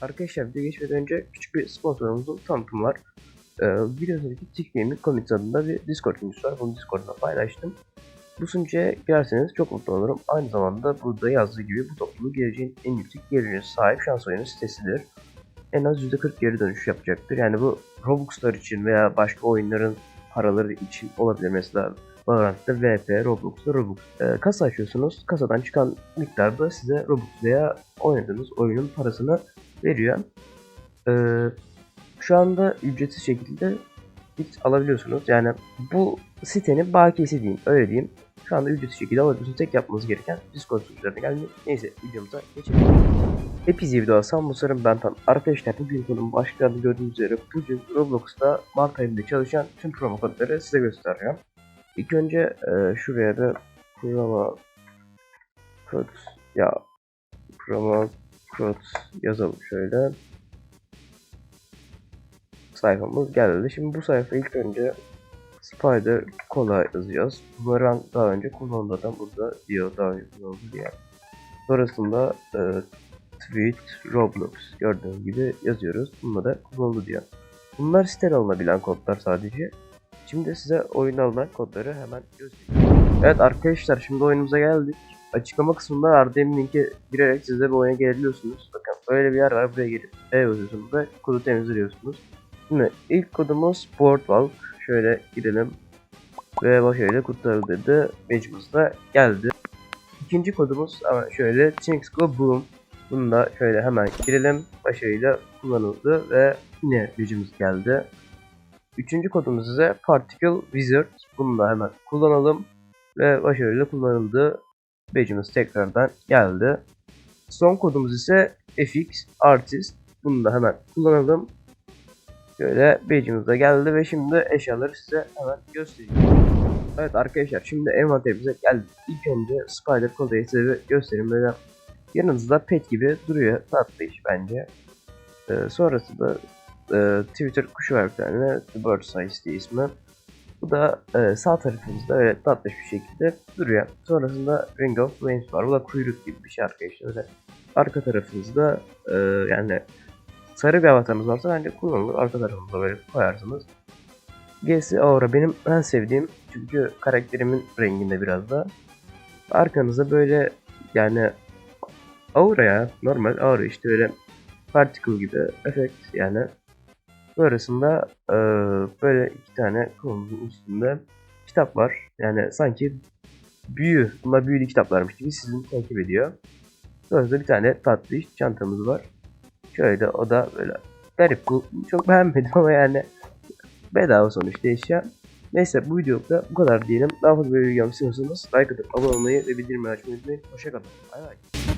Arkadaşlar video geçmeden önce küçük bir sponsorumuzun tanıtımı var. Ee, biliyorsunuz ki Tick Gaming Comics adında bir Discord sunucusu var. Bunu Discord'da paylaştım. Bu sunucuya girerseniz çok mutlu olurum. Aynı zamanda burada yazdığı gibi bu topluluk geleceğin en yüksek gelirine sahip şans oyunu sitesidir. En az %40 geri dönüş yapacaktır. Yani bu Robux'lar için veya başka oyunların paraları için olabilir. Mesela Valorant'ta VP, Roblox'ta Robux. Ee, kasa açıyorsunuz. Kasadan çıkan miktarda size Robux veya oynadığınız oyunun parasını veriyor. Ee, şu anda ücretsiz şekilde hiç alabiliyorsunuz. Yani bu sitenin bakiyesi diyeyim, öyle diyeyim. Şu anda ücretsiz şekilde alabiliyorsunuz. Tek yapmanız gereken Discord sunucularına gelmek. Neyse videomuza geçelim. Hepinize video alsam bu sarım ben tam. Arkadaşlar bugün konunun başlıklarını gördüğünüz üzere bugün Roblox'ta Mart ayında çalışan tüm promo kodları size göstereceğim. İlk önce e, şuraya da promo kod ya promo kod yazalım şöyle. Sayfamız geldi. Şimdi bu sayfa ilk önce Spider Cola yazacağız. Ben daha önce kullandım zaten burada diyor daha önce kullanıldı diye. Sonrasında e, Tweet Roblox gördüğünüz gibi yazıyoruz. Bunda da kullanıldı diyor. Bunlar sitede alınabilen kodlar sadece. Şimdi size oyun alınan kodları hemen göstereyim. Evet arkadaşlar şimdi oyunumuza geldik. Açıklama kısmında verdiğim linke girerek siz de bu oyuna gelebiliyorsunuz. Bakın böyle bir yer var buraya gelip E yazıyorsunuz ve kodu temizliyorsunuz. Şimdi ilk kodumuz Boardwalk. Şöyle girelim. Ve başarıyla kurtarıldı. Badge'ımız da geldi. İkinci kodumuz ama şöyle Things Go Boom. Bunu da şöyle hemen girelim. Başarıyla kullanıldı ve yine badge'imiz geldi. Üçüncü kodumuz ise Particle Wizard. Bunu da hemen kullanalım. Ve başarıyla kullanıldı. Badge'imiz tekrardan geldi. Son kodumuz ise FX Artist. Bunu da hemen kullanalım. Şöyle badge'imiz de geldi ve şimdi eşyaları size hemen göstereyim. Evet arkadaşlar şimdi envanterimize geldik. İlk önce Spider Code'yi size göstereyim. Böyle yanınızda pet gibi duruyor. Tatlı iş bence. Ee, sonrasında e, Twitter kuşu var bir tane. The Bird Size diye ismi. Bu da e, sağ tarafımızda öyle tatlış bir şekilde duruyor. Sonrasında Ring of Flames var. Bu da kuyruk gibi bir şey arkadaşlar. Öyle arka tarafımızda e, yani sarı bir avatarınız varsa bence kullanılır. Arka tarafımıza böyle koyarsınız. G'si Aura benim en sevdiğim çünkü karakterimin renginde biraz da. Arkanıza böyle yani Aura ya normal Aura işte böyle particle gibi efekt yani. Sonrasında e, böyle iki tane kolumuzun üstünde kitap var. Yani sanki büyü, bunlar büyülü kitaplarmış gibi sizi takip ediyor. Sonrasında bir tane tatlı çantamız var. Şöyle o da böyle garip. Çok beğenmedim ama yani bedava sonuçta eşya. Neyse bu videoda bu kadar diyelim. Daha fazla böyle video istiyorsanız like atıp abone olmayı ve bildirimleri açmayı unutmayın. Hoşçakalın. Bay bay.